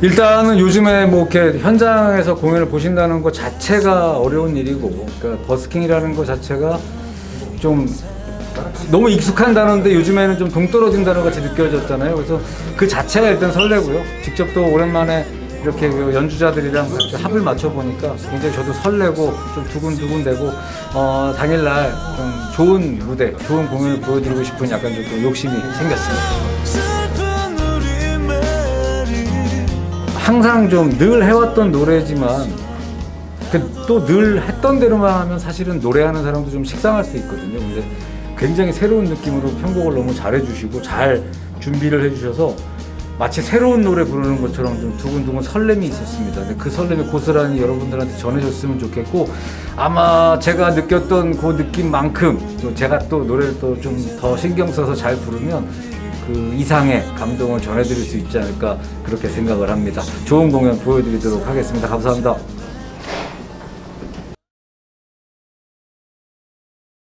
일단은 요즘에 뭐 이렇게 현장에서 공연을 보신다는 것 자체가 어려운 일이고, 그러니까 버스킹이라는 것 자체가 좀 너무 익숙한 단어인데 요즘에는 좀 동떨어진 단어 같이 느껴졌잖아요. 그래서 그 자체가 일단 설레고요. 직접 또 오랜만에 이렇게 그 연주자들이랑 같이 합을 맞춰 보니까 굉장히 저도 설레고 좀 두근두근되고 어, 당일날 좀 좋은 무대, 좋은 공연을 보여드리고 싶은 약간 좀또 욕심이 생겼습니다. 항상 좀 늘 해왔던 노래지만 그또늘 했던 대로만 하면 사실은 노래하는 사람도 좀 식상할 수 있거든요. 근데 굉장히 새로운 느낌으로 편곡을 너무 잘해주시고 잘 준비를 해주셔서 마치 새로운 노래 부르는 것처럼 좀 두근두근 설렘이 있었습니다. 그 설렘이 고스란히 여러분들한테 전해졌으면 좋겠고 아마 제가 느꼈던 그 느낌만큼 또 제가 또 노래를 또 좀 더 신경 써서 잘 부르면 그 이상의 감동을 전해드릴 수 있지 않을까 그렇게 생각을 합니다. 좋은 공연 보여드리도록 하겠습니다. 감사합니다.